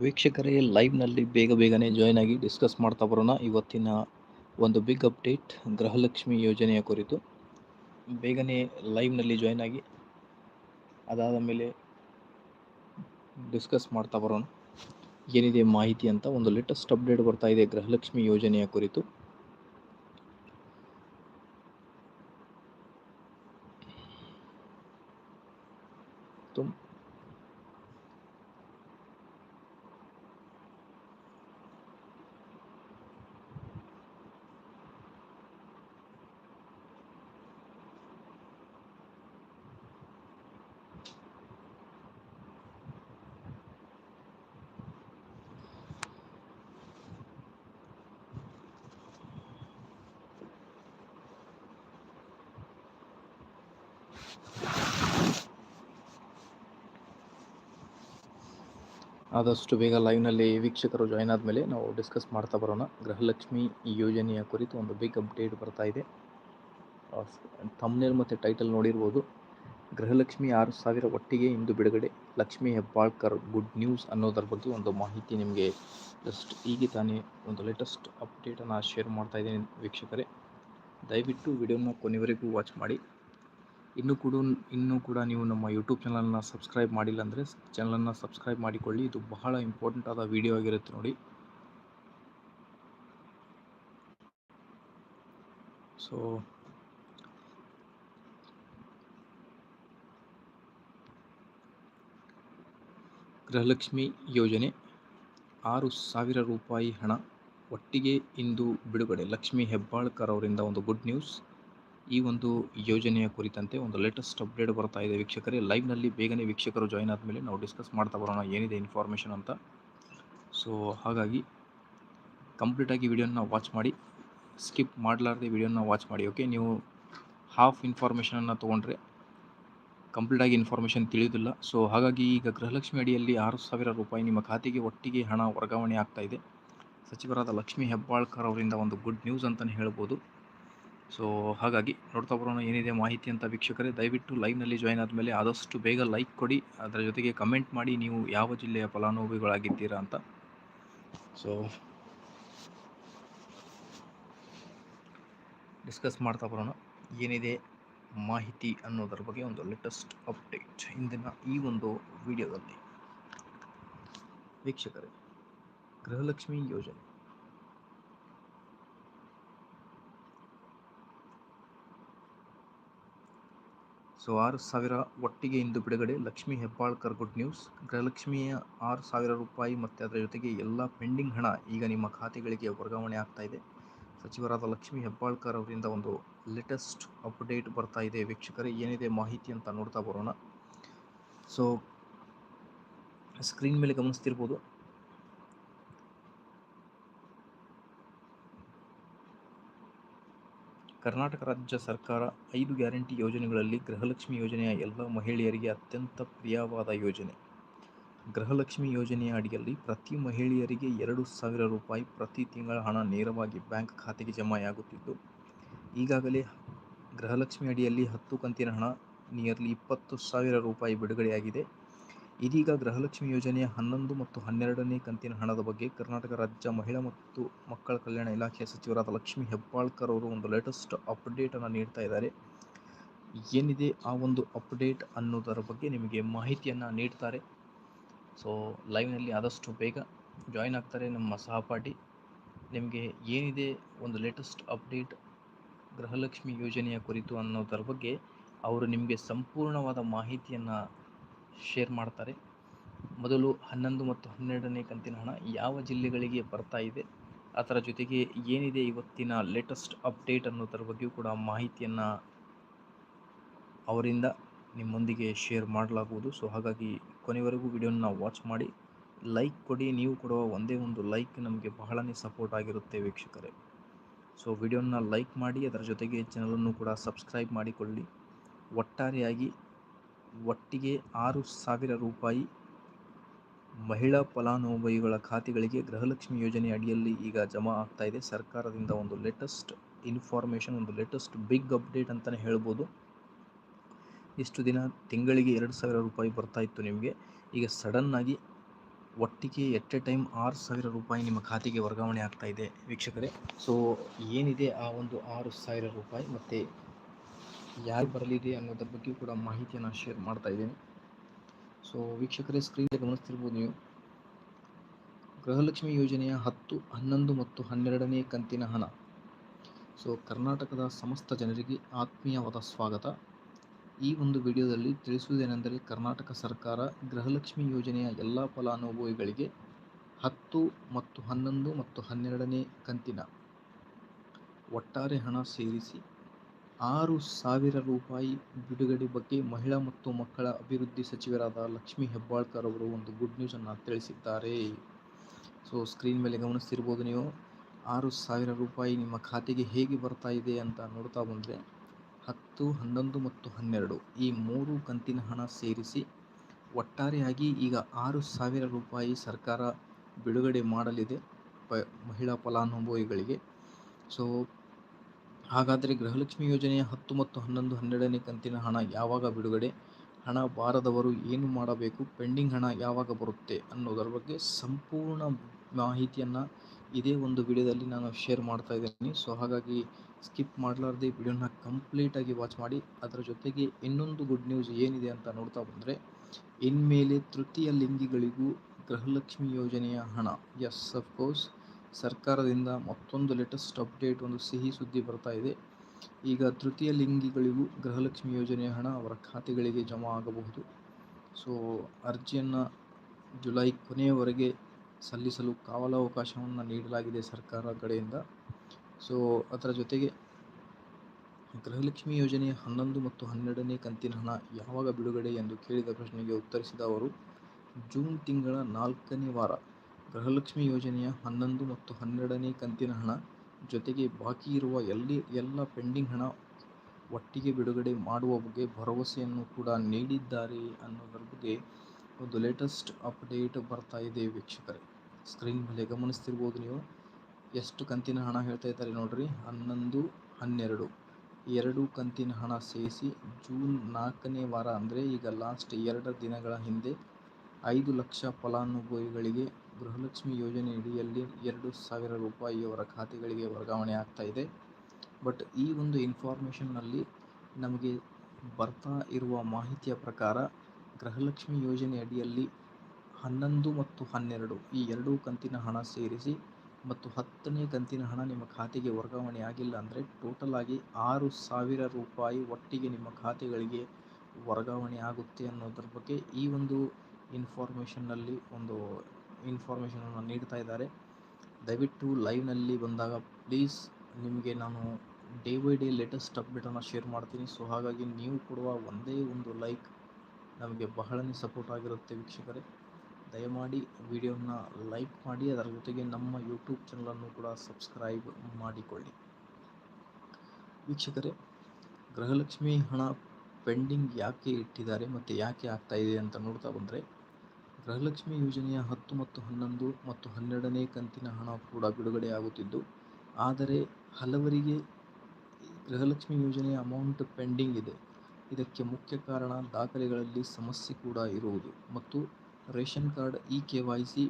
ವೀಕ್ಷಕರೇ, ಲೈವ್ನಲ್ಲಿ ಬೇಗ ಬೇಗನೆ ಜಾಯ್ನ್ ಆಗಿ ಡಿಸ್ಕಸ್ ಮಾಡ್ತಾ ಬರೋಣ ಇವತ್ತಿನ ಒಂದು ಬಿಗ್ ಅಪ್ಡೇಟ್ ಗೃಹಲಕ್ಷ್ಮಿ ಯೋಜನೆಯ ಕುರಿತು. ಬೇಗನೆ ಲೈವ್ನಲ್ಲಿ ಜಾಯ್ನ್ ಆಗಿ ಅದಾದ ಮೇಲೆ ಡಿಸ್ಕಸ್ ಮಾಡ್ತಾ ಬರೋಣ. ಏನಿದೆ ಮಾಹಿತಿ ಅಂತ ಒಂದು ಲೇಟೆಸ್ಟ್ ಅಪ್ಡೇಟ್ ಬರ್ತಾ ಇದೆ ಗೃಹಲಕ್ಷ್ಮಿ ಯೋಜನೆಯ ಕುರಿತು. ಆದಷ್ಟು ಬೇಗ ಲೈವ್ನಲ್ಲಿ ವೀಕ್ಷಕರು ಜಾಯ್ನ್ ಆದಮೇಲೆ ನಾವು ಡಿಸ್ಕಸ್ ಮಾಡ್ತಾ ಬರೋಣ. ಗೃಹಲಕ್ಷ್ಮಿ ಯೋಜನೆಯ ಕುರಿತು ಒಂದು ಬಿಗ್ ಅಪ್ಡೇಟ್ ಬರ್ತಾ ಇದೆ. ತಮ್ಮನೇಲ್ ಮತ್ತು ಟೈಟಲ್ ನೋಡಿರ್ಬೋದು. ಗೃಹಲಕ್ಷ್ಮಿ ಆರು ಸಾವಿರ ಒಟ್ಟಿಗೆ ಇಂದು ಬಿಡುಗಡೆ. ಲಕ್ಷ್ಮಿ ಹೆಬ್ಬಾಳ್ಕರ್ ಗುಡ್ ನ್ಯೂಸ್ ಅನ್ನೋದ್ರ ಬಗ್ಗೆ ಒಂದು ಮಾಹಿತಿ ನಿಮಗೆ ಜಸ್ಟ್ ಈಗ ತಾನೇ ಒಂದು ಲೇಟೆಸ್ಟ್ ಅಪ್ಡೇಟನ್ನು ಶೇರ್ ಮಾಡ್ತಾ ಇದ್ದೀನಿ ವೀಕ್ಷಕರೇ. ದಯವಿಟ್ಟು ವಿಡಿಯೋನ ಕೊನೆವರೆಗೂ ವಾಚ್ ಮಾಡಿ. ಇನ್ನೂ ಕೂಡ ಇನ್ನೂ ಕೂಡ ನೀವು ನಮ್ಮ ಯೂಟ್ಯೂಬ್ ಚಾನಲನ್ನು ಸಬ್ಸ್ಕ್ರೈಬ್ ಮಾಡಿಲ್ಲ ಅಂದರೆ ಚಾನಲನ್ನು ಸಬ್ಸ್ಕ್ರೈಬ್ ಮಾಡಿಕೊಳ್ಳಿ. ಇದು ಬಹಳ ಇಂಪಾರ್ಟೆಂಟ್ ಆದ ವಿಡಿಯೋ ಆಗಿರುತ್ತೆ ನೋಡಿ. ಸೊ ಗೃಹಲಕ್ಷ್ಮಿ ಯೋಜನೆ, ಆರು ಸಾವಿರ ರೂಪಾಯಿ ಹಣ ಒಟ್ಟಿಗೆ ಇಂದು ಬಿಡುಗಡೆ. ಲಕ್ಷ್ಮಿ ಹೆಬ್ಬಾಳ್ಕರ್ ಅವರಿಂದ ಒಂದು ಗುಡ್ ನ್ಯೂಸ್ ಈ ಒಂದು ಯೋಜನೆಯ ಕುರಿತಂತೆ ಒಂದು ಲೇಟೆಸ್ಟ್ ಅಪ್ಡೇಟ್ ಬರ್ತಾ ಇದೆ ವೀಕ್ಷಕರೇ. ಲೈವ್ನಲ್ಲಿ ಬೇಗನೆ ವೀಕ್ಷಕರು ಜಾಯ್ನ್ ಆದಮೇಲೆ ನಾವು ಡಿಸ್ಕಸ್ ಮಾಡ್ತಾ ಬರೋಣ ಏನಿದೆ ಇನ್ಫಾರ್ಮೇಷನ್ ಅಂತ. ಸೊ ಹಾಗಾಗಿ ಕಂಪ್ಲೀಟಾಗಿ ವಿಡಿಯೋನ ವಾಚ್ ಮಾಡಿ ಸ್ಕಿಪ್ ಮಾಡಲಾರ್ದೆ ವಿಡಿಯೋನ ವಾಚ್ ಮಾಡಿ ಓಕೆ ನೀವು ಹಾಫ್ ಇನ್ಫಾರ್ಮೇಷನನ್ನು ತೊಗೊಂಡ್ರೆ ಕಂಪ್ಲೀಟಾಗಿ ಇನ್ಫಾರ್ಮೇಷನ್ ತಿಳಿಯೋದಿಲ್ಲ. ಸೊ ಹಾಗಾಗಿ ಈಗ ಗೃಹಲಕ್ಷ್ಮಿ ಅಡಿಯಲ್ಲಿ ಆರು ಸಾವಿರ ರೂಪಾಯಿ ನಿಮ್ಮ ಖಾತೆಗೆ ಒಟ್ಟಿಗೆ ಹಣ ವರ್ಗಾವಣೆ ಆಗ್ತಾ ಇದೆ. ಸಚಿವರಾದ ಲಕ್ಷ್ಮೀ ಹೆಬ್ಬಾಳ್ಕರ್ ಅವರಿಂದ ಒಂದು ಗುಡ್ ನ್ಯೂಸ್ ಅಂತಲೇ ಹೇಳ್ಬೋದು. ಸೊ ಹಾಗಾಗಿ ನೋಡ್ತಾ ಬರೋಣ ಏನಿದೆ ಮಾಹಿತಿ ಅಂತ ವೀಕ್ಷಕರೇ. ದಯವಿಟ್ಟು ಲೈವ್ನಲ್ಲಿ ಜಾಯ್ನ್ ಆದಮೇಲೆ ಆದಷ್ಟು ಬೇಗ ಲೈಕ್ ಕೊಡಿ. ಅದರ ಜೊತೆಗೆ ಕಮೆಂಟ್ ಮಾಡಿ ನೀವು ಯಾವ ಜಿಲ್ಲೆಯ ಫಲಾನುಭವಿಗಳಾಗಿದ್ದೀರಾ ಅಂತ. ಸೊ ಡಿಸ್ಕಸ್ ಮಾಡ್ತಾ ಬರೋಣ. ಏನಿದೆ ಮಾಹಿತಿ ಅನ್ನೋದರ ಬಗ್ಗೆ ಒಂದು ಲೇಟೆಸ್ಟ್ ಅಪ್ಡೇಟ್ ಇಂದಿನ ಈ ಒಂದು ವಿಡಿಯೋದಲ್ಲಿ ವೀಕ್ಷಕರೇ, ಗೃಹಲಕ್ಷ್ಮಿ ಯೋಜನೆ. ಆರು ಸಾವಿರ ಒಟ್ಟಿಗೆ ಇಂದು ಬಿಡುಗಡೆ ಲಕ್ಷ್ಮೀ ಹೆಬ್ಬಾಳ್ಕರ್ ಗುಡ್ ನ್ಯೂಸ್. ಗೃಹಲಕ್ಷ್ಮಿಯ ಆರು ಸಾವಿರ ರೂಪಾಯಿ ಮತ್ತು ಅದರ ಜೊತೆಗೆ ಎಲ್ಲ ಪೆಂಡಿಂಗ್ ಹಣ ಈಗ ನಿಮ್ಮ ಖಾತೆಗಳಿಗೆ ವರ್ಗಾವಣೆ ಆಗ್ತಾ ಇದೆ. ಸಚಿವರಾದ ಲಕ್ಷ್ಮೀ ಹೆಬ್ಬಾಳ್ಕರ್ ಅವರಿಂದ ಒಂದು ಲೇಟೆಸ್ಟ್ ಅಪ್ಡೇಟ್ ಬರ್ತಾ ಇದೆ. ವೀಕ್ಷಕರೇ, ಏನಿದೆ ಮಾಹಿತಿ ಅಂತ ನೋಡ್ತಾ ಬರೋಣ. ಸೊ, ಸ್ಕ್ರೀನ್ ಮೇಲೆ ಗಮನಿಸ್ತಿರ್ಬೋದು. ಕರ್ನಾಟಕ ರಾಜ್ಯ ಸರ್ಕಾರ ಐದು ಗ್ಯಾರಂಟಿ ಯೋಜನೆಗಳಲ್ಲಿ ಗೃಹಲಕ್ಷ್ಮಿ ಯೋಜನೆಯ ಎಲ್ಲ ಮಹಿಳೆಯರಿಗೆ ಅತ್ಯಂತ ಪ್ರಿಯವಾದ ಯೋಜನೆ. ಗೃಹಲಕ್ಷ್ಮಿ ಯೋಜನೆಯ ಅಡಿಯಲ್ಲಿ ಪ್ರತಿ ಮಹಿಳೆಯರಿಗೆ ಎರಡು ಸಾವಿರ ರೂಪಾಯಿ ಪ್ರತಿ ತಿಂಗಳ ಹಣ ನೇರವಾಗಿ ಬ್ಯಾಂಕ್ ಖಾತೆಗೆ ಜಮೆಯಾಗುತ್ತಿದ್ದು, ಈಗಾಗಲೇ ಗೃಹಲಕ್ಷ್ಮಿ ಅಡಿಯಲ್ಲಿ ಹತ್ತು ಕಂತಿನ ಹಣ ನಿಯರ್ಲಿ ಇಪ್ಪತ್ತು ಸಾವಿರ ರೂಪಾಯಿ ಬಿಡುಗಡೆಯಾಗಿದೆ. ಇದೀಗ ಗೃಹಲಕ್ಷ್ಮಿ ಯೋಜನೆಯ ಹನ್ನೊಂದು ಮತ್ತು ಹನ್ನೆರಡನೇ ಕಂತಿನ ಹಣದ ಬಗ್ಗೆ ಕರ್ನಾಟಕ ರಾಜ್ಯ ಮಹಿಳಾ ಮತ್ತು ಮಕ್ಕಳ ಕಲ್ಯಾಣ ಇಲಾಖೆಯ ಸಚಿವರಾದ ಲಕ್ಷ್ಮಿ ಹೆಬ್ಬಾಳ್ಕರ್ ಅವರು ಒಂದು ಲೇಟೆಸ್ಟ್ ಅಪ್ಡೇಟನ್ನು ನೀಡ್ತಾ ಇದ್ದಾರೆ. ಏನಿದೆ ಆ ಒಂದು ಅಪ್ಡೇಟ್ ಅನ್ನೋದರ ಬಗ್ಗೆ ನಿಮಗೆ ಮಾಹಿತಿಯನ್ನು ನೀಡ್ತಾರೆ. ಸೊ ಲೈವ್ನಲ್ಲಿ ಆದಷ್ಟು ಬೇಗ ಜಾಯ್ನ್ ಆಗ್ತಾರೆ ನಮ್ಮ ಸಹಪಾಠಿ. ನಿಮಗೆ ಏನಿದೆ ಒಂದು ಲೇಟೆಸ್ಟ್ ಅಪ್ಡೇಟ್ ಗೃಹಲಕ್ಷ್ಮಿ ಯೋಜನೆಯ ಕುರಿತು ಅನ್ನೋದರ ಬಗ್ಗೆ ಅವರು ನಿಮಗೆ ಸಂಪೂರ್ಣವಾದ ಮಾಹಿತಿಯನ್ನು ಶೇರ್ ಮಾಡ್ತಾರೆ. ಮೊದಲು ಹನ್ನೊಂದು ಮತ್ತು ಹನ್ನೆರಡನೇ ಕಂತಿನ ಹಣ ಯಾವ ಜಿಲ್ಲೆಗಳಿಗೆ ಬರ್ತಾ ಇದೆ, ಅದರ ಜೊತೆಗೆ ಏನಿದೆ ಇವತ್ತಿನ ಲೇಟೆಸ್ಟ್ ಅಪ್ಡೇಟ್ ಅನ್ನೋದರ ಬಗ್ಗೆಯೂ ಕೂಡ ಮಾಹಿತಿಯನ್ನು ಅವರಿಂದ ನಿಮ್ಮೊಂದಿಗೆ ಶೇರ್ ಮಾಡಲಾಗುವುದು. ಸೊ ಹಾಗಾಗಿ ಕೊನೆವರೆಗೂ ವಿಡಿಯೋನ ವಾಚ್ ಮಾಡಿ ಲೈಕ್ ಕೊಡಿ. ನೀವು ಕೊಡುವ ಒಂದೇ ಒಂದು ಲೈಕ್ ನಮಗೆ ಬಹಳನೇ ಸಪೋರ್ಟ್ ಆಗಿರುತ್ತೆ ವೀಕ್ಷಕರೇ. ಸೊ ವಿಡಿಯೋನ ಲೈಕ್ ಮಾಡಿ, ಅದರ ಜೊತೆಗೆ ಚಾನಲನ್ನು ಕೂಡ ಸಬ್ಸ್ಕ್ರೈಬ್ ಮಾಡಿಕೊಳ್ಳಿ. ಒಟ್ಟಾರೆಯಾಗಿ ಒಟ್ಟಿಗೆ ಆರು ಸಾವಿರ ರೂಪಾಯಿ ಮಹಿಳಾ ಫಲಾನುಭವಿಗಳ ಖಾತೆಗಳಿಗೆ ಗೃಹಲಕ್ಷ್ಮಿ ಯೋಜನೆ ಅಡಿಯಲ್ಲಿ ಈಗ ಜಮಾ ಆಗ್ತಾ ಇದೆ. ಸರ್ಕಾರದಿಂದ ಒಂದು ಲೇಟೆಸ್ಟ್ ಇನ್ಫಾರ್ಮೇಷನ್ ಒಂದು ಲೇಟೆಸ್ಟ್ ಬಿಗ್ ಅಪ್ಡೇಟ್ ಅಂತಲೇ ಹೇಳ್ಬೋದು. ಇಷ್ಟು ದಿನ, ತಿಂಗಳಿಗೆ ಎರಡು ಸಾವಿರ ರೂಪಾಯಿ ಬರ್ತಾ ಇತ್ತು ನಿಮಗೆ. ಈಗ ಸಡನ್ನಾಗಿ ಒಟ್ಟಿಗೆ ಎಟ್ ಎ ಟೈಮ್ ಆರು ಸಾವಿರ ರೂಪಾಯಿ ನಿಮ್ಮ ಖಾತೆಗೆ ವರ್ಗಾವಣೆ ಆಗ್ತಾ ಇದೆ ವೀಕ್ಷಕರೇ. ಸೊ ಏನಿದೆ ಆ ಒಂದು ಆರು ಸಾವಿರ ರೂಪಾಯಿ ಮತ್ತು ಯಾರು ಬರಲಿದೆ ಅನ್ನೋದ್ರ ಬಗ್ಗೆ ಕೂಡ ಮಾಹಿತಿಯನ್ನು ಶೇರ್ ಮಾಡ್ತಾ ಇದ್ದೀನಿ. ಸೊ ವೀಕ್ಷಕರೇ ಸ್ಕ್ರೀನ್ ಗಮನಿಸ್ತಿರ್ಬೋದು ನೀವು. ಗೃಹಲಕ್ಷ್ಮಿ ಯೋಜನೆಯ ಹತ್ತು, ಹನ್ನೊಂದು ಮತ್ತು ಹನ್ನೆರಡನೇ ಕಂತಿನ ಹಣ. ಸೊ ಕರ್ನಾಟಕದ ಸಮಸ್ತ ಜನರಿಗೆ ಆತ್ಮೀಯವಾದ ಸ್ವಾಗತ. ಈ ಒಂದು ವಿಡಿಯೋದಲ್ಲಿ ತಿಳಿಸುವುದೇನೆಂದರೆ ಕರ್ನಾಟಕ ಸರ್ಕಾರ ಗೃಹಲಕ್ಷ್ಮಿ ಯೋಜನೆಯ ಎಲ್ಲ ಫಲಾನುಭವಿಗಳಿಗೆ ಹತ್ತು ಮತ್ತು ಹನ್ನೊಂದು ಮತ್ತು ಹನ್ನೆರಡನೇ ಕಂತಿನ ಒಟ್ಟಾರೆ ಹಣ ಸೇರಿಸಿ ಆರು ಸಾವಿರ ರೂಪಾಯಿ ಬಿಡುಗಡೆ ಬಗ್ಗೆ ಮಹಿಳಾ ಮತ್ತು ಮಕ್ಕಳ ಅಭಿವೃದ್ಧಿ ಸಚಿವರಾದ ಲಕ್ಷ್ಮೀ ಹೆಬ್ಬಾಳ್ಕರ್ ಅವರು ಒಂದು ಗುಡ್ ನ್ಯೂಸನ್ನು ತಿಳಿಸಿದ್ದಾರೆ. ಸೊ ಸ್ಕ್ರೀನ್ ಮೇಲೆ ಗಮನಿಸ್ತಿರ್ಬೋದು ನೀವು. ಆರು ಸಾವಿರ ರೂಪಾಯಿ ನಿಮ್ಮ ಖಾತೆಗೆ ಹೇಗೆ ಬರ್ತಾ ಇದೆ ಅಂತ ನೋಡ್ತಾ ಬಂದರೆ, ಹತ್ತು, ಹನ್ನೊಂದು ಮತ್ತು ಹನ್ನೆರಡು ಈ ಮೂರು ಕಂತಿನ ಹಣ ಸೇರಿಸಿ ಒಟ್ಟಾರೆಯಾಗಿ ಈಗ ಆರು ಸಾವಿರ ರೂಪಾಯಿ ಸರ್ಕಾರ ಬಿಡುಗಡೆ ಮಾಡಲಿದೆ ಮಹಿಳಾ ಫಲಾನುಭವಿಗಳಿಗೆ. ಸೊ ಹಾಗಾದರೆ ಗೃಹಲಕ್ಷ್ಮಿ ಯೋಜನೆಯ ಹತ್ತು ಮತ್ತು ಹನ್ನೊಂದು ಹನ್ನೆರಡನೇ ಕಂತಿನ ಹಣ ಯಾವಾಗ ಬಿಡುಗಡೆ? ಹಣ ಬಾರದವರು ಏನು ಮಾಡಬೇಕು? ಪೆಂಡಿಂಗ್ ಹಣ ಯಾವಾಗ ಬರುತ್ತೆ? ಅನ್ನೋದರ ಬಗ್ಗೆ ಸಂಪೂರ್ಣ ಮಾಹಿತಿಯನ್ನು ಇದೇ ಒಂದು ವಿಡಿಯೋದಲ್ಲಿ ನಾನು ಶೇರ್ ಮಾಡ್ತಾ ಇದ್ದೀನಿ. ಸೊ ಹಾಗಾಗಿ ಸ್ಕಿಪ್ ಮಾಡಲಾರ್ದೆ ವಿಡಿಯೋನ ಕಂಪ್ಲೀಟಾಗಿ ವಾಚ್ ಮಾಡಿ. ಅದರ ಜೊತೆಗೆ ಇನ್ನೊಂದು ಗುಡ್ ನ್ಯೂಸ್ ಏನಿದೆ ಅಂತ ನೋಡ್ತಾ ಬಂದರೆ, ಇನ್ಮೇಲೆ ತೃತೀಯ ಲಿಂಗಿಗಳಿಗೂ ಗೃಹಲಕ್ಷ್ಮಿ ಯೋಜನೆಯ ಹಣ. ಎಸ್ ಅಫ್ಕೋರ್ಸ್ ಸರ್ಕಾರದಿಂದ ಮತ್ತೊಂದು ಲೇಟೆಸ್ಟ್ ಅಪ್ಡೇಟ್ ಒಂದು ಸಿಹಿ ಸುದ್ದಿ ಬರ್ತಾ ಇದೆ. ಈಗ ತೃತೀಯ ಲಿಂಗಿಗಳಿಗೂ ಗೃಹಲಕ್ಷ್ಮಿ ಯೋಜನೆಯ ಹಣ ಅವರ ಖಾತೆಗಳಿಗೆ ಜಮಾ ಆಗಬಹುದು. ಸೊ ಅರ್ಜಿಯನ್ನು ಜುಲೈ ಕೊನೆಯವರೆಗೆ ಸಲ್ಲಿಸಲು ಕಾವಲಾವಕಾಶವನ್ನು ನೀಡಲಾಗಿದೆ ಸರ್ಕಾರ ಕಡೆಯಿಂದ. ಸೊ ಅದರ ಜೊತೆಗೆ ಗೃಹಲಕ್ಷ್ಮಿ ಯೋಜನೆಯ ಹನ್ನೊಂದು ಮತ್ತು ಹನ್ನೆರಡನೇ ಕಂತಿನ ಹಣ ಯಾವಾಗ ಬಿಡುಗಡೆ ಎಂದು ಕೇಳಿದ ಪ್ರಶ್ನೆಗೆ ಉತ್ತರಿಸಿದ ಅವರು, ಜೂನ್ ತಿಂಗಳ ನಾಲ್ಕನೇ ವಾರ ಗೃಹಲಕ್ಷ್ಮಿ ಯೋಜನೆಯ ಹನ್ನೊಂದು ಮತ್ತು ಹನ್ನೆರಡನೇ ಕಂತಿನ ಹಣ ಜೊತೆಗೆ ಬಾಕಿ ಇರುವ ಎಲ್ಲಿ ಎಲ್ಲ ಪೆಂಡಿಂಗ್ ಹಣ ಒಟ್ಟಿಗೆ ಬಿಡುಗಡೆ ಮಾಡುವ ಬಗ್ಗೆ ಭರವಸೆಯನ್ನು ಕೂಡ ನೀಡಿದ್ದಾರೆ ಅನ್ನೋದರ ಬಗ್ಗೆ ಒಂದು ಲೇಟೆಸ್ಟ್ ಅಪ್ಡೇಟ್ ಬರ್ತಾ ಇದೆ ವೀಕ್ಷಕರೇ. ಸ್ಕ್ರೀನ್ ಮೇಲೆ ಗಮನಿಸ್ತಿರ್ಬೋದು ನೀವು. ಎಷ್ಟು ಕಂತಿನ ಹಣ ಹೇಳ್ತಾ ಇದ್ದಾರೆ ನೋಡ್ರಿ. ಹನ್ನೊಂದು, ಹನ್ನೆರಡು. ಎರಡು ಕಂತಿನ ಹಣ ಸೇರಿಸಿ ಜೂನ್ ನಾಲ್ಕನೇ ವಾರ ಅಂದರೆ ಈಗ ಲಾಸ್ಟ್ ಎರಡು ದಿನಗಳ ಹಿಂದೆ ಐದು ಲಕ್ಷ ಫಲಾನುಭವಿಗಳಿಗೆ ಗೃಹಲಕ್ಷ್ಮಿ ಯೋಜನೆ ಅಡಿಯಲ್ಲಿ ಎರಡು ಸಾವಿರ ರೂಪಾಯಿ ಅವರ ಖಾತೆಗಳಿಗೆ ವರ್ಗಾವಣೆ ಆಗ್ತಾ ಇದೆ. ಬಟ್ ಈ ಒಂದು ಇನ್ಫಾರ್ಮೇಷನ್ನಲ್ಲಿ ನಮಗೆ ಬರ್ತಾ ಇರುವ ಮಾಹಿತಿಯ ಪ್ರಕಾರ ಗೃಹಲಕ್ಷ್ಮಿ ಯೋಜನೆ ಅಡಿಯಲ್ಲಿ ಹನ್ನೊಂದು ಮತ್ತು ಹನ್ನೆರಡು ಈ ಎರಡೂ ಕಂತಿನ ಹಣ ಸೇರಿಸಿ ಮತ್ತು ಹತ್ತನೇ ಕಂತಿನ ಹಣ ನಿಮ್ಮ ಖಾತೆಗೆ ವರ್ಗಾವಣೆ ಆಗಿಲ್ಲ ಅಂದರೆ ಟೋಟಲ್ ಆಗಿ ಆರು ಸಾವಿರ ರೂಪಾಯಿ ಒಟ್ಟಿಗೆ ನಿಮ್ಮ ಖಾತೆಗಳಿಗೆ ವರ್ಗಾವಣೆ ಆಗುತ್ತೆ ಅನ್ನೋದ್ರ ಬಗ್ಗೆ ಈ ಒಂದು ಇನ್ಫಾರ್ಮೇಷನ್ನಲ್ಲಿ ಒಂದು ಇನ್ಫಾರ್ಮೇಷನನ್ನು ನೀಡ್ತಾ ಇದ್ದಾರೆ. ದಯವಿಟ್ಟು ಲೈವ್ನಲ್ಲಿ ಬಂದಾಗ ಪ್ಲೀಸ್ ನಿಮಗೆ ನಾನು ಡೇ ಬೈ ಡೇ ಲೇಟೆಸ್ಟ್ ಅಪ್ಡೇಟನ್ನು ಶೇರ್ ಮಾಡ್ತೀನಿ. ಸೊ ಹಾಗಾಗಿ ನೀವು ಕೊಡುವ ಒಂದೇ ಒಂದು ಲೈಕ್ ನಮಗೆ ಬಹಳನೇ ಸಪೋರ್ಟ್ ಆಗಿರುತ್ತೆ ವೀಕ್ಷಕರೇ. ದಯಮಾಡಿ ವಿಡಿಯೋನ ಲೈಕ್ ಮಾಡಿ, ಅದರ ಜೊತೆಗೆ ನಮ್ಮ ಯೂಟ್ಯೂಬ್ ಚಾನಲನ್ನು ಕೂಡ ಸಬ್ಸ್ಕ್ರೈಬ್ ಮಾಡಿಕೊಳ್ಳಿ. ವೀಕ್ಷಕರೇ, ಗೃಹಲಕ್ಷ್ಮಿ ಹಣ ಪೆಂಡಿಂಗ್ ಯಾಕೆ ಇಟ್ಟಿದ್ದಾರೆ ಮತ್ತು ಯಾಕೆ ಆಗ್ತಾ ಅಂತ ನೋಡ್ತಾ ಬಂದರೆ ಗೃಹಲಕ್ಷ್ಮಿ ಯೋಜನೆಯ ಹತ್ತು ಮತ್ತು ಹನ್ನೊಂದು ಮತ್ತು ಹನ್ನೆರಡನೇ ಕಂತಿನ ಹಣ ಕೂಡ ಬಿಡುಗಡೆಯಾಗುತ್ತಿದ್ದು, ಆದರೆ ಹಲವರಿಗೆ ಗೃಹಲಕ್ಷ್ಮಿ ಯೋಜನೆಯ ಅಮೌಂಟ್ ಪೆಂಡಿಂಗ್ ಇದೆ. ಇದಕ್ಕೆ ಮುಖ್ಯ ಕಾರಣ ದಾಖಲೆಗಳಲ್ಲಿ ಸಮಸ್ಯೆ ಕೂಡ ಇರುವುದು ಮತ್ತು ration card e K Y C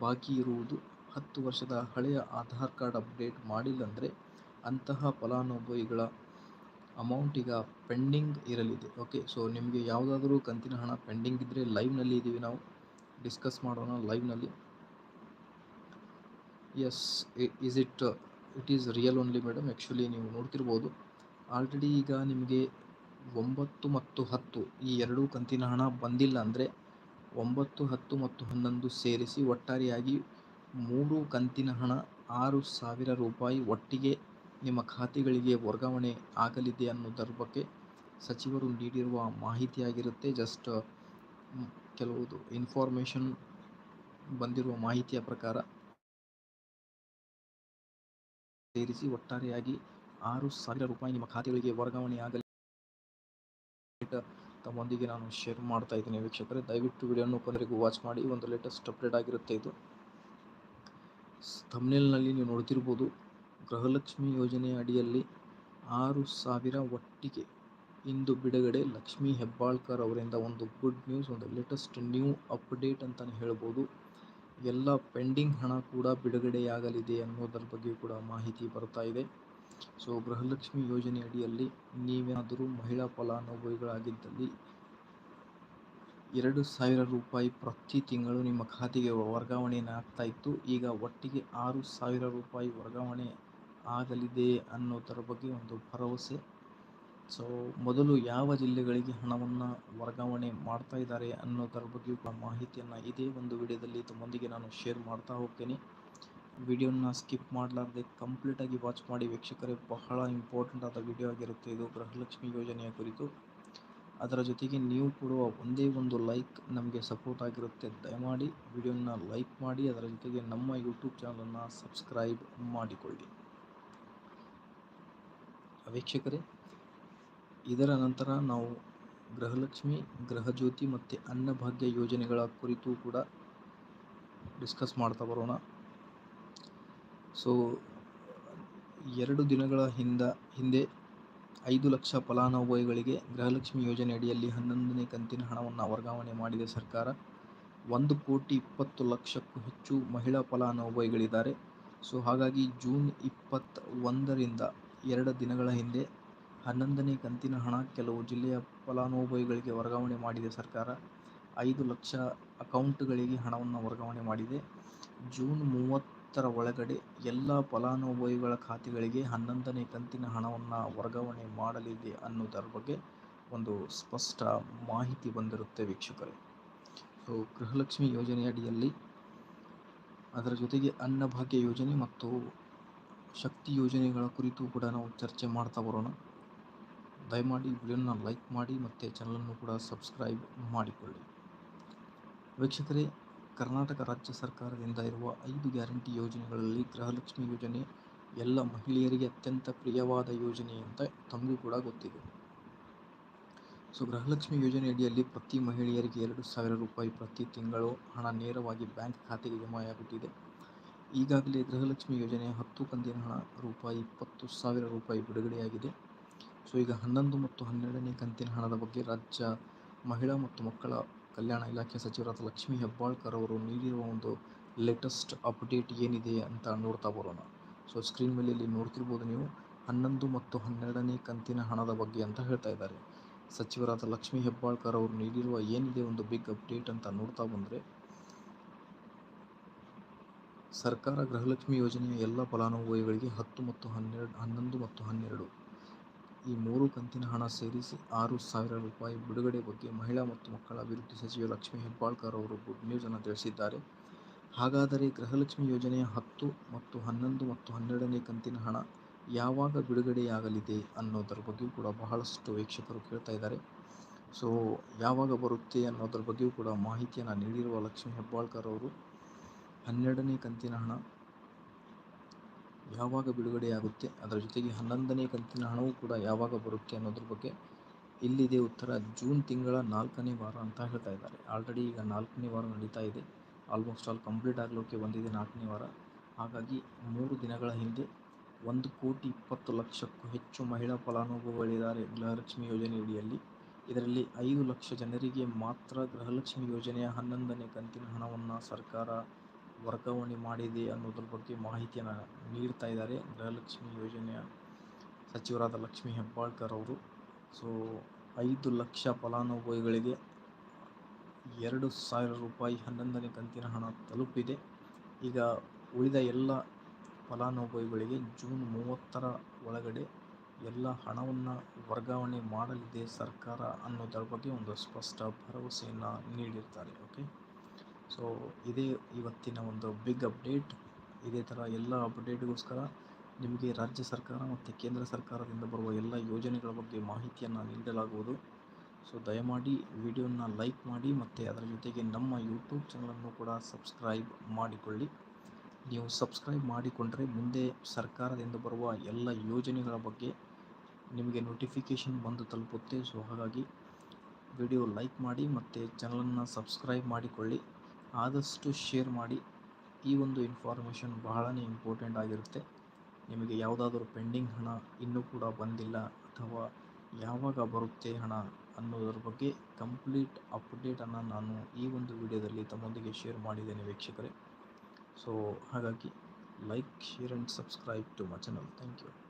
ಬಾಕಿ ಇರುವುದು. ಹತ್ತು ವರ್ಷದ ಹಳೆಯ ಆಧಾರ್ ಕಾರ್ಡ್ ಅಪ್ಡೇಟ್ ಮಾಡಿಲ್ಲಂದರೆ ಅಂತಹ ಫಲಾನುಭವಿಗಳ ಅಮೌಂಟ್ ಈಗ ಪೆಂಡಿಂಗ್ ಇರಲಿದೆ. ಓಕೆ ಸೊ ನಿಮಗೆ ಯಾವುದಾದ್ರೂ ಕಂತಿನ ಹಣ ಪೆಂಡಿಂಗ್ ಇದ್ದರೆ ಲೈವ್ನಲ್ಲಿ ಇದ್ದೀವಿ ನಾವು. ಡಿಸ್ಕಸ್ ಮಾಡೋಣ ಲೈವ್ನಲ್ಲಿ yes is it it is real only madam actually ನೀವು ನೋಡ್ತಿರ್ಬೋದು. ಆಲ್ರೆಡಿ ಈಗ ನಿಮಗೆ ಒಂಬತ್ತು ಮತ್ತು ಹತ್ತು ಈ ಎರಡೂ ಕಂತಿನ ಹಣ ಬಂದಿಲ್ಲ ಅಂದರೆ ಒಂಬತ್ತು, ಹತ್ತು ಮತ್ತು ಹನ್ನೊಂದು ಸೇರಿಸಿ ಒಟ್ಟಾರೆಯಾಗಿ ಮೂರು ಕಂತಿನ ಹಣ ಆರು ಸಾವಿರ ರೂಪಾಯಿ ಒಟ್ಟಿಗೆ ನಿಮ್ಮ ಖಾತೆಗಳಿಗೆ ವರ್ಗಾವಣೆ ಆಗಲಿದೆ ಅನ್ನೋದರ ಬಗ್ಗೆ ಸಚಿವರು ನೀಡಿರುವ ಮಾಹಿತಿಯಾಗಿರುತ್ತೆ. ಜಸ್ಟ್ ಕೆಲವುದು ಇನ್ಫಾರ್ಮೇಷನ್ ಬಂದಿರುವ ಮಾಹಿತಿಯ ಪ್ರಕಾರ ಸೇರಿಸಿ ಒಟ್ಟಾರೆಯಾಗಿ ಆರು ಸಾವಿರ ರೂಪಾಯಿ ನಿಮ್ಮ ಖಾತೆಗಳಿಗೆ ವರ್ಗಾವಣೆಯಾಗಲಿ ತಮ್ಮೊಂದಿಗೆ ನಾನು ಶೇರ್ ಮಾಡ್ತಾ ಇದ್ದೀನಿ ವೀಕ್ಷಕರೇ. ದಯವಿಟ್ಟು ವಿಡಿಯೋನು ಕೊನೆಗೂ ವಾಚ್ ಮಾಡಿ. ಒಂದು ಲೇಟೆಸ್ಟ್ ಅಪ್ಡೇಟ್ ಆಗಿರುತ್ತೆ ಇದು. ತಮ್ನೇಲ್ನಲ್ಲಿ ನೀವು ನೋಡ್ತಿರ್ಬೋದು, ಗೃಹಲಕ್ಷ್ಮಿ ಯೋಜನೆ ಅಡಿಯಲ್ಲಿ ಆರು ಸಾವಿರ ಒಟ್ಟಿಗೆ ಇಂದು ಬಿಡುಗಡೆ ಲಕ್ಷ್ಮೀ ಹೆಬ್ಬಾಳ್ಕರ್ ಅವರಿಂದ ಒಂದು ಗುಡ್ ನ್ಯೂಸ್ ಒಂದು ಲೇಟೆಸ್ಟ್ ನ್ಯೂ ಅಪ್ಡೇಟ್ ಅಂತಲೇ ಹೇಳ್ಬೋದು. ಎಲ್ಲ ಪೆಂಡಿಂಗ್ ಹಣ ಕೂಡ ಬಿಡುಗಡೆಯಾಗಲಿದೆ ಅನ್ನೋದರ ಬಗ್ಗೆ ಕೂಡ ಮಾಹಿತಿ ಬರ್ತಾ ಇದೆ. ಸೊ ಗೃಹಲಕ್ಷ್ಮಿ ಯೋಜನೆ ಅಡಿಯಲ್ಲಿ ನೀವೇನಾದರೂ ಮಹಿಳಾ ಫಲಾನುಭವಿಗಳಾಗಿದ್ದಲ್ಲಿ ಎರಡು ಸಾವಿರ ರೂಪಾಯಿ ಪ್ರತಿ ತಿಂಗಳು ನಿಮ್ಮ ಖಾತೆಗೆ ವರ್ಗಾವಣೆಯನ್ನು ಆಗ್ತಾ ಇತ್ತು. ಈಗ ಒಟ್ಟಿಗೆ ಆರು ಸಾವಿರ ರೂಪಾಯಿ ವರ್ಗಾವಣೆ ಆಗಲಿದೆ ಅನ್ನೋದರ ಬಗ್ಗೆ ಒಂದು ಭರವಸೆ ಸೊ ಮೊದಲು ಯಾವ ಜಿಲ್ಲೆಗಳಿಗೆ ಹಣವನ್ನು ವರ್ಗಾವಣೆ ಮಾಡ್ತಾ ಇದ್ದಾರೆ ಅನ್ನೋದರ ಬಗ್ಗೆ ಕೂಡ ಮಾಹಿತಿಯನ್ನು ಇದೇ ಒಂದು ವಿಡಿಯೋದಲ್ಲಿ ತಮ್ಮೊಂದಿಗೆ ನಾನು ಶೇರ್ ಮಾಡ್ತಾ ಹೋಗ್ತೇನೆ. ವಿಡಿಯೋನ ಸ್ಕಿಪ್ ಮಾಡಲಾರ್ದೆ ಕಂಪ್ಲೀಟಾಗಿ ವಾಚ್ ಮಾಡಿ ವೀಕ್ಷಕರೇ, ಬಹಳ ಇಂಪಾರ್ಟೆಂಟ್ ಆದ ವಿಡಿಯೋ ಆಗಿರುತ್ತೆ ಇದು. ಗೃಹಲಕ್ಷ್ಮಿ ಯೋಜನೆಯ ಕುರಿತು. ಅದರ ಜೊತೆಗೆ ನೀವು ಕೊಡುವ ಒಂದೇ ಒಂದು ಲೈಕ್ ನಮಗೆ ಸಪೋರ್ಟ್ ಆಗಿರುತ್ತೆ. ದಯಮಾಡಿ ವಿಡಿಯೋನ ಲೈಕ್ ಮಾಡಿ, ಅದರ ಜೊತೆಗೆ ನಮ್ಮ ಯೂಟ್ಯೂಬ್ ಚಾನಲನ್ನು ಸಬ್ಸ್ಕ್ರೈಬ್ ಮಾಡಿಕೊಳ್ಳಿ. ವೀಕ್ಷಕರೇ ಇದರ ನಂತರ ನಾವು ಗೃಹಲಕ್ಷ್ಮಿ, ಗೃಹಜ್ಯೋತಿ ಮತ್ತು ಅನ್ನಭಾಗ್ಯ ಯೋಜನೆಗಳ ಕುರಿತು ಕೂಡ ಡಿಸ್ಕಸ್ ಮಾಡ್ತಾ ಬರೋಣ. ಸೊ ಎರಡು ದಿನಗಳ ಹಿಂದ, ಹಿಂದೆ ಐದು ಲಕ್ಷ ಫಲಾನುಭವಿಗಳಿಗೆ ಗೃಹಲಕ್ಷ್ಮಿ ಯೋಜನೆ ಅಡಿಯಲ್ಲಿ ಹನ್ನೊಂದನೇ ಕಂತಿನ ಹಣವನ್ನು ವರ್ಗಾವಣೆ ಮಾಡಿದೆ ಸರ್ಕಾರ. ಒಂದು ಕೋಟಿ ಇಪ್ಪತ್ತು ಲಕ್ಷಕ್ಕೂ ಹೆಚ್ಚು ಮಹಿಳಾ ಫಲಾನುಭವಿಗಳಿದ್ದಾರೆ. ಸೊ ಹಾಗಾಗಿ ಜೂನ್ ಇಪ್ಪತ್ತ ಒಂದರಿಂದ ಎರಡು ದಿನಗಳ ಹಿಂದೆ ಹನ್ನೊಂದನೇ ಕಂತಿನ ಹಣ ಕೆಲವು ಜಿಲ್ಲೆಯ ಫಲಾನುಭವಿಗಳಿಗೆ ವರ್ಗಾವಣೆ ಮಾಡಿದೆ ಸರ್ಕಾರ. ಐದು ಲಕ್ಷ ಅಕೌಂಟ್ಗಳಿಗೆ ಹಣವನ್ನು ವರ್ಗಾವಣೆ ಮಾಡಿದೆ. ಜೂನ್ ಮೂವತ್ತರ ಒಳಗಡೆ ಎಲ್ಲ ಫಲಾನುಭವಿಗಳ ಖಾತೆಗಳಿಗೆ ಹನ್ನೊಂದನೇ ಕಂತಿನ ಹಣವನ್ನು ವರ್ಗಾವಣೆ ಮಾಡಲಿದೆ ಅನ್ನೋದರ ಬಗ್ಗೆ ಒಂದು ಸ್ಪಷ್ಟ ಮಾಹಿತಿ ಬಂದಿರುತ್ತೆ ವೀಕ್ಷಕರೇ. ಸೊ, ಗೃಹಲಕ್ಷ್ಮಿ ಯೋಜನೆಯಡಿಯಲ್ಲಿ ಅದರ ಜೊತೆಗೆ ಅನ್ನಭಾಗ್ಯ ಯೋಜನೆ ಮತ್ತು ಶಕ್ತಿ ಯೋಜನೆಗಳ ಕುರಿತು ಕೂಡ ನಾವು ಚರ್ಚೆ ಮಾಡ್ತಾ ಬರೋಣ. ದಯಮಾಡಿ ವಿಡಿಯೋನ ಲೈಕ್ ಮಾಡಿ ಮತ್ತು ಚಾನಲನ್ನು ಕೂಡ ಸಬ್ಸ್ಕ್ರೈಬ್ ಮಾಡಿಕೊಳ್ಳಿ. ವೀಕ್ಷಕರೇ, ಕರ್ನಾಟಕ ರಾಜ್ಯ ಸರ್ಕಾರದಿಂದ ಇರುವ ಐದು ಗ್ಯಾರಂಟಿ ಯೋಜನೆಗಳಲ್ಲಿ ಗೃಹಲಕ್ಷ್ಮಿ ಯೋಜನೆ, ಎಲ್ಲ ಮಹಿಳೆಯರಿಗೆ ಅತ್ಯಂತ ಪ್ರಿಯವಾದ ಯೋಜನೆ ಅಂತ ತಮಗೂ ಕೂಡ ಗೊತ್ತಿದೆ. ಸೊ, ಗೃಹಲಕ್ಷ್ಮಿ ಯೋಜನೆ ಅಡಿಯಲ್ಲಿ ಪ್ರತಿ ಮಹಿಳೆಯರಿಗೆ ಎರಡು ಸಾವಿರ ರೂಪಾಯಿ ಪ್ರತಿ ತಿಂಗಳು ಹಣ ನೇರವಾಗಿ ಬ್ಯಾಂಕ್ ಖಾತೆಗೆ ಜಮಾಯಾಗುತ್ತಿದೆ ಈಗಾಗಲೇ ಗೃಹಲಕ್ಷ್ಮಿ ಯೋಜನೆ ಹತ್ತು ಕಂದಿನ ಹಣ, ರೂಪಾಯಿ ಇಪ್ಪತ್ತು ಸಾವಿರ ರೂಪಾಯಿ ಬಿಡುಗಡೆಯಾಗಿದೆ. ಸೊ ಈಗ ಹನ್ನೊಂದು ಮತ್ತು ಹನ್ನೆರಡನೇ ಕಂತಿನ ಹಣದ ಬಗ್ಗೆ ರಾಜ್ಯ ಮಹಿಳಾ ಮತ್ತು ಮಕ್ಕಳ ಕಲ್ಯಾಣ ಇಲಾಖೆ ಸಚಿವರಾದ ಲಕ್ಷ್ಮೀ ಹೆಬ್ಬಾಳ್ಕರ್ ಅವರು ನೀಡಿರುವ ಒಂದು ಲೇಟೆಸ್ಟ್ ಅಪ್ಡೇಟ್ ಏನಿದೆ ಅಂತ ನೋಡ್ತಾ ಬರೋಣ. ಸೊ ಸ್ಕ್ರೀನ್ ಮೇಲೆ ಇಲ್ಲಿ ನೋಡ್ತಿರ್ಬೋದು ನೀವು, ಹನ್ನೊಂದು ಮತ್ತು ಹನ್ನೆರಡನೇ ಕಂತಿನ ಹಣದ ಬಗ್ಗೆ ಅಂತ ಹೇಳ್ತಾ ಇದ್ದಾರೆ. ಸಚಿವರಾದ ಲಕ್ಷ್ಮೀ ಹೆಬ್ಬಾಳ್ಕರ್ ಅವರು ನೀಡಿರುವ ಏನಿದೆ ಒಂದು ಬಿಗ್ ಅಪ್ಡೇಟ್ ಅಂತ ನೋಡ್ತಾ ಬಂದರೆ, ಸರ್ಕಾರ ಗೃಹಲಕ್ಷ್ಮಿ ಯೋಜನೆಯ ಎಲ್ಲ ಫಲಾನುಭವಿಗಳಿಗೆ ಹತ್ತು ಮತ್ತು ಹನ್ನೆರಡು, ಹನ್ನೊಂದು ಮತ್ತು ಹನ್ನೆರಡು ಈ ಮೂರು ಕಂತಿನ ಹಣ ಸೇರಿಸಿ ಆರು ಸಾವಿರ ರೂಪಾಯಿ ಬಿಡುಗಡೆ ಬಗ್ಗೆ ಮಹಿಳಾ ಮತ್ತು ಮಕ್ಕಳ ಅಭಿವೃದ್ಧಿ ಸಚಿವೆ ಲಕ್ಷ್ಮೀ ಹೆಬ್ಬಾಳ್ಕರ್ ಅವರು ಗುಡ್ ನ್ಯೂಸ್ ಅನ್ನು ತಿಳಿಸಿದ್ದಾರೆ. ಹಾಗಾದರೆ ಗೃಹಲಕ್ಷ್ಮಿ ಯೋಜನೆಯ ಹತ್ತು ಮತ್ತು ಹನ್ನೊಂದು ಮತ್ತು ಹನ್ನೆರಡನೇ ಕಂತಿನ ಹಣ ಯಾವಾಗ ಬಿಡುಗಡೆಯಾಗಲಿದೆ ಅನ್ನೋದರ ಬಗ್ಗೆಯೂ ಕೂಡ ಬಹಳಷ್ಟು ವೀಕ್ಷಕರು ಕೇಳ್ತಾ ಇದ್ದಾರೆ. ಸೊ, ಯಾವಾಗ ಬರುತ್ತೆ ಅನ್ನೋದ್ರ ಬಗ್ಗೆಯೂ ಕೂಡ ಮಾಹಿತಿಯನ್ನು ನೀಡಿರುವ ಲಕ್ಷ್ಮೀ ಹೆಬ್ಬಾಳ್ಕರ್ ಅವರು, ಹನ್ನೆರಡನೇ ಕಂತಿನ ಹಣ ಯಾವಾಗ ಬಿಡುಗಡೆಯಾಗುತ್ತೆ ಅದರ ಜೊತೆಗೆ ಹನ್ನೊಂದನೇ ಕಂತಿನ ಹಣವೂ ಕೂಡ ಯಾವಾಗ ಬರುತ್ತೆ ಅನ್ನೋದ್ರ ಬಗ್ಗೆ ಇಲ್ಲಿದೆ ಉತ್ತರ. ಜೂನ್ ತಿಂಗಳ ನಾಲ್ಕನೇ ವಾರ ಅಂತ ಹೇಳ್ತಾ ಇದ್ದಾರೆ. ಆಲ್ರೆಡಿ ಈಗ ನಾಲ್ಕನೇ ವಾರ ನಡೀತಾ ಇದೆ. ಆಲ್ಮೋಸ್ಟ್ ಆಲ್ ಕಂಪ್ಲೀಟ್ ಆಗಲಿಕ್ಕೆ ಬಂದಿದೆ ನಾಲ್ಕನೇ ವಾರ. ಹಾಗಾಗಿ ಮೂರು ದಿನಗಳ ಹಿಂದೆ ಒಂದು ಕೋಟಿ ಇಪ್ಪತ್ತು ಲಕ್ಷಕ್ಕೂ ಹೆಚ್ಚು ಮಹಿಳಾ ಫಲಾನುಭವಿಗಳಿದ್ದಾರೆ ಗೃಹಲಕ್ಷ್ಮಿ ಯೋಜನೆಯಡಿಯಲ್ಲಿ. ಇದರಲ್ಲಿ ಐದು ಲಕ್ಷ ಜನರಿಗೆ ಮಾತ್ರ ಗೃಹಲಕ್ಷ್ಮಿ ಯೋಜನೆಯ ಹನ್ನೊಂದನೇ ಕಂತಿನ ಹಣವನ್ನು ಸರ್ಕಾರ ವರ್ಗಾವಣೆ ಮಾಡಿದೆ ಅನ್ನೋದ್ರ ಬಗ್ಗೆ ಮಾಹಿತಿಯನ್ನು ನೀಡ್ತಾ ಇದ್ದಾರೆ. ಗೃಹಲಕ್ಷ್ಮಿ ಯೋಜನೆಯ ಸಚಿವರಾದ ಲಕ್ಷ್ಮಿ ಹೆಬ್ಬಾಳ್ಕರ್ ಅವರು. ಸೊ, ಐದು ಲಕ್ಷ ಫಲಾನುಭವಿಗಳಿಗೆ ಎರಡು ಸಾವಿರ ರೂಪಾಯಿ ಹನ್ನೊಂದನೇ ಕಂತಿನ ಹಣ ತಲುಪಿದೆ. ಈಗ ಉಳಿದ ಎಲ್ಲ ಫಲಾನುಭವಿಗಳಿಗೆ ಜೂನ್ ಮೂವತ್ತರ ಒಳಗಡೆ ಎಲ್ಲ ಹಣವನ್ನು ವರ್ಗಾವಣೆ ಮಾಡಲಿದೆ ಸರ್ಕಾರ ಅನ್ನೋದರ ಬಗ್ಗೆ ಒಂದು ಸ್ಪಷ್ಟ ಭರವಸೆಯನ್ನು ನೀಡಿರ್ತಾರೆ. ಓಕೆ ಸೊ ಇದೇ ಇವತ್ತಿನ ಒಂದು ಬಿಗ್ ಅಪ್ಡೇಟ್ ಇದೇ ಥರ ಎಲ್ಲ ಅಪ್ಡೇಟ್ಗೋಸ್ಕರ ನಿಮಗೆ ರಾಜ್ಯ ಸರ್ಕಾರ ಮತ್ತು ಕೇಂದ್ರ ಸರ್ಕಾರದಿಂದ ಬರುವ ಎಲ್ಲ ಯೋಜನೆಗಳ ಬಗ್ಗೆ ಮಾಹಿತಿಯನ್ನು ನೀಡಲಾಗುವುದು. ಸೊ ದಯಮಾಡಿ ವಿಡಿಯೋನ ಲೈಕ್ ಮಾಡಿ ಮತ್ತು ಅದರ ಜೊತೆಗೆ ನಮ್ಮ ಯೂಟ್ಯೂಬ್ ಚಾನಲನ್ನು ಕೂಡ ಸಬ್ಸ್ಕ್ರೈಬ್ ಮಾಡಿಕೊಳ್ಳಿ. ನೀವು ಸಬ್ಸ್ಕ್ರೈಬ್ ಮಾಡಿಕೊಂಡ್ರೆ ಮುಂದೆ ಸರ್ಕಾರದಿಂದ ಬರುವ ಎಲ್ಲ ಯೋಜನೆಗಳ ಬಗ್ಗೆ ನಿಮಗೆ ನೋಟಿಫಿಕೇಷನ್ ಬಂದು ತಲುಪುತ್ತೆ. ಸೊ ಹಾಗಾಗಿ ವಿಡಿಯೋ ಲೈಕ್ ಮಾಡಿ ಮತ್ತು ಚಾನಲನ್ನು ಸಬ್ಸ್ಕ್ರೈಬ್ ಮಾಡಿಕೊಳ್ಳಿ. ಆದಷ್ಟು ಶೇರ್ ಮಾಡಿ. ಈ ಒಂದು ಇನ್ಫಾರ್ಮೇಷನ್ ಬಹಳನೇ ಇಂಪಾರ್ಟೆಂಟ್ ಆಗಿರುತ್ತೆ. ನಿಮಗೆ ಯಾವುದಾದ್ರೂ ಪೆಂಡಿಂಗ್ ಹಣ ಇನ್ನೂ ಕೂಡ ಬಂದಿಲ್ಲ ಅಥವಾ ಯಾವಾಗ ಬರುತ್ತೆ ಹಣ ಅನ್ನೋದ್ರ ಬಗ್ಗೆ ಕಂಪ್ಲೀಟ್ ಅಪ್ಡೇಟನ್ನು ನಾನು ಈ ಒಂದು ವಿಡಿಯೋದಲ್ಲಿ ತಮ್ಮೊಂದಿಗೆ ಶೇರ್ ಮಾಡಿದ್ದೇನೆ ವೀಕ್ಷಕರೇ. ಸೊ ಹಾಗಾಗಿ like share and subscribe to my channel thank you